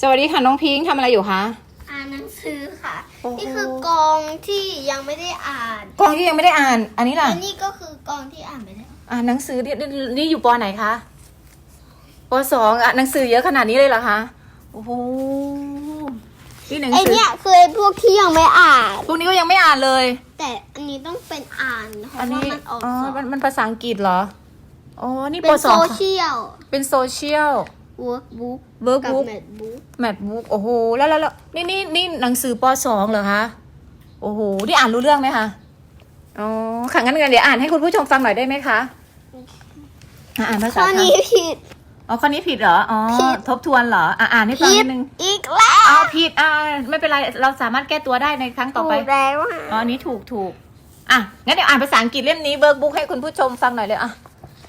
สวัสดีค่ะน้องพิงค์ทำอะไรอยู่คะ อ่านหนังสือค่ะ โอ้โห นี่คือกองที่ยังไม่ได้อ่านกองที่ยังไม่ได้อ่าน อันนี้ล่ะ และนี่ก็คือกองที่อ่านไปแล้ว อ่านหนังสือนี่นี่นี่อยู่ปอไหนคะปสองอะหนังสือเยอะขนาดนี้เลยเหรอคะ โอ้โห นี่หนังไอสือ เนี้ยคือไอพวกที่ยังไม่อ่าน พวกนี้ก็ยังไม่อ่านเลย แต่อันนี้ต้องเป็นอ่านเพอันราะว่านี้มันออกอ๋อสอบมันมันภาษาอังกฤษเหรอ อ๋อ นี่เป็ปนสโซองเชียล เป็นโซเชียล workbook เวิร์กกับบุ๊ก netbook แมทบุ๊กโอ้โห แล้วแล้วแล้วนี่นี่นี่หนังสือปสองเหรอคะ โอ้โห นี่อ่านรู้เรื่องไหมคะ อ๋อ ค่ะงั้นงั้นเดี๋ยวอ่านให้คุณผู้ชมฟังหน่อยได้ไหมคะอะอ่านภาษาข้อไทนี้ยผิด อ๋อ ข้อนี้ผิดเหรอ อ๋อ ผิด ทบทวนเหรอ อะอ่านให้ฟังผินิดดนึงอีกแล้วอ๋อผิด อ่า ไม่เป็นไร เราสามารถแก้ตัวได้ในครั้งต่อไป ถูกแล้วอะอ๋ออันนี้ถูกถูก อะ งั้นเดี๋ยวอ่านภาษาอังกฤษเล่มนี้เบิร์กบุ๊กให้คุณผู้ชมฟังหน่อยเลยอะ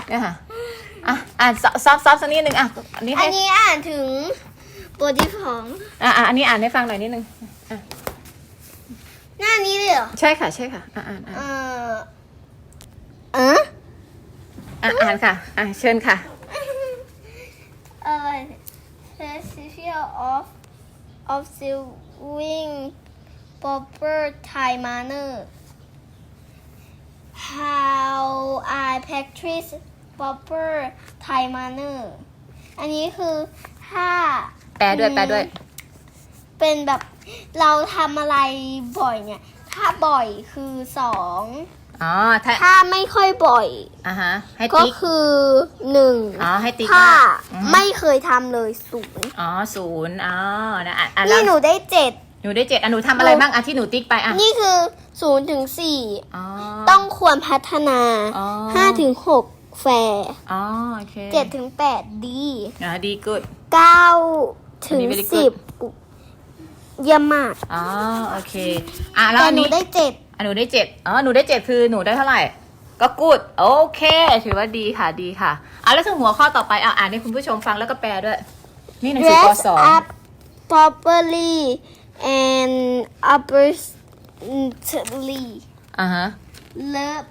เนี่ยค่ะ อะอ่านซอฟซอฟซอฟสักนิดนึงอะอันนี้อัให้นนี้อ่านถึงบทที่สองอะอะอันนี้อ่านให้ฟังหน่อยนิดนึงหน้านี้เลยเหรอใช่ค่ะใช่ค่ะอะอ่านอ่านเออเอออะอ่านค่ะอะเชิญค่ะอะไร Festival of observing proper Thai manner how I practice proper Thai manner อันนี้คือถ้าแปลด้วยแปลด้วย เป็นแบบเราทำอะไรบ่อยเนี่ย ถ้าบ่อยคือสองอ๋อถ้าถ้าไม่ค่อยบ่อย อะฮะ ให้ก็ติ๊ก คือหนึ่งอ๋อให้ติ๊กถ้าว่าอือฮึไม่เคยทำเลยศูนย์อ๋อศูนย์อ๋อนะอะอะนี่แล้วหนูได้เจ็ด หนูได้เจ็ดอะหนูทำอะไรหนู บ้างอะที่หนูติ๊กไปอะนี่คือศูนย์ถึงสี่อ๋อต้องควรพัฒนาอ๋อห้าถึงหก แฟร์อ๋อโอเคเจ็ดถึงแปดดีอะดีกุดเก้าถึงอันนี้ very สิบเยี่ยมมากอ๋อโอเค อะแล้วแต่อันหนูนี้ได้เจ็ดอะหนูได้เจ็ดอ๋อหนูได้เจ็ดคือหนูได้เท่าไหร่ ก็กูดโอเค ถือว่าดีค่ะดีค่ะอะแล้วถึงหัวข้อต่อไปอะอ่านให้คุณผู้ชมฟังแล้วก็แปลด้วย นี่หนังสือป dress สอง up properly and appropriately อ่าฮะ love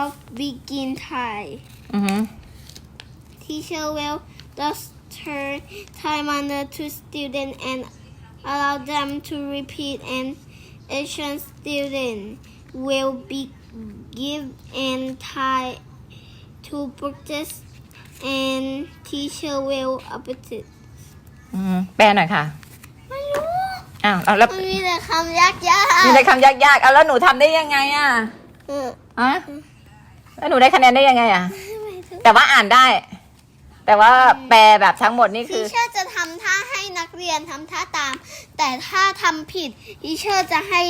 of begin Thai อือฮึ Teacher will duster Thai manner to student and allow them to repeat and Asian student will be give and Thai to practice and teacher will update อืมแปลหน่อยค่ะ ไม่รู้อ้าวเอาแล้วมันมีแต่คำยากยากมีแต่คำยากๆเอาแล้วหนูทำได้ยังไงอะอะแล้วหนูได้คะแนนได้ยังไงอะ แต่ว่าอ่านได้ แต่ว่าแปลแบบทั้งหมดนี่ทีคือเชอร์จะทำท่าให้นักเรียนทำท่าตาม แต่ถ้าทำผิดทีเชอร์จะให้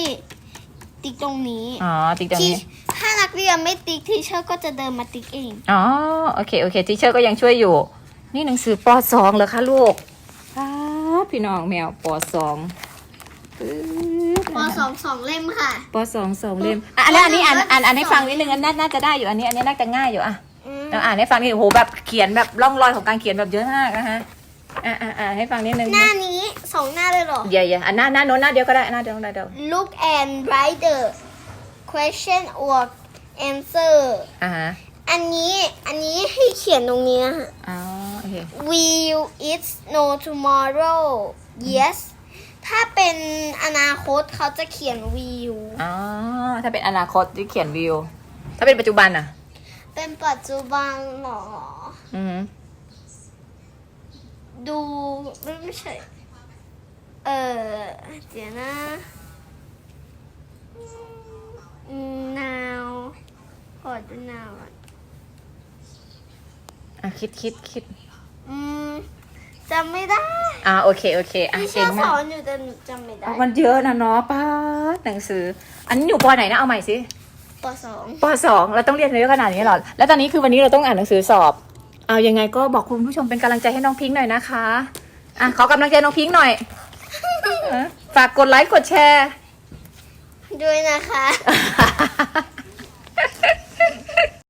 ติ๊กตรงนี้อ๋อ ติ๊กตรงที่นี้ ถ้านักเรียนไม่ติ๊กทีเชอร์ก็จะเดินมาติ๊กเอง อ๋อ โอเค โอเค ทีเชอร์ก็ยังช่วยอยู่ นี่หนังสือปสองเหรอคะลูกอ้าพี่น้องแมวปสองปึ๊บปสองสองเล่มค่ะ ปสองสองเล่มอะอันนี้อันนี้อ่านอ่านอ่านให้ฟังนิดนึงอันน่าน่าจะได้อยู่อันนี้ อันนี้น่าจะง่ายอยู่อะอืม เราอ่านให้ฟังนี่โอ้โหแบบเขียนแบบร่องรอยของการเขียนแบบเยอะมากนะคะอะอะอ่านให้ฟังนิดนึงหน้านี้สองหน้าเลยเหรอเดี๋ยวเดี๋ยวอะหน้าหน้าโน้นหน้าเดียวก็ได้หน้าเดียวหน้าเดียว Look and write the question or answer อ่าฮะอันนี้อันนี้ให้เขียนตรงนี้นะคะ อ๋อโอเค Will it snow tomorrow Yes ถ้าเป็นอนาคตเขาจะเขียน will อ๋อถ้าเป็นอนาคตที่เขียนวิว ถ้าเป็นปัจจุบันอะ เป็นปัจจุบันเหรอ อือฮึดูไม่ใช่ เออเดี๋ยวนะ now ขอดู now ก่อนอะคิดคิดคิดอืมจำไม่ได้อ่าโอเคโอเคอะที่เชเก่องร์สมาอกนอยู่แต่หนูจำไม่ได้ มันเยอะนะเนาะป้าดหนังสือ อันนี้อยู่ปอไหนนะเอาใหม่สิ ปสองปสองเราต้องเรียนเยอะขนาดนี้เหรอ แล้วตอนนี้คือวันนี้เราต้องอ่านหนังสือสอบ เอายังไงก็บอกคุณผู้ชมเป็นกำลังใจให้น้องพิงค์หน่อยนะคะ อะขอกำลังใจน้องพิงค์หน่อยเออฝากกดไลค์กดแชร์ ด้วยนะคะ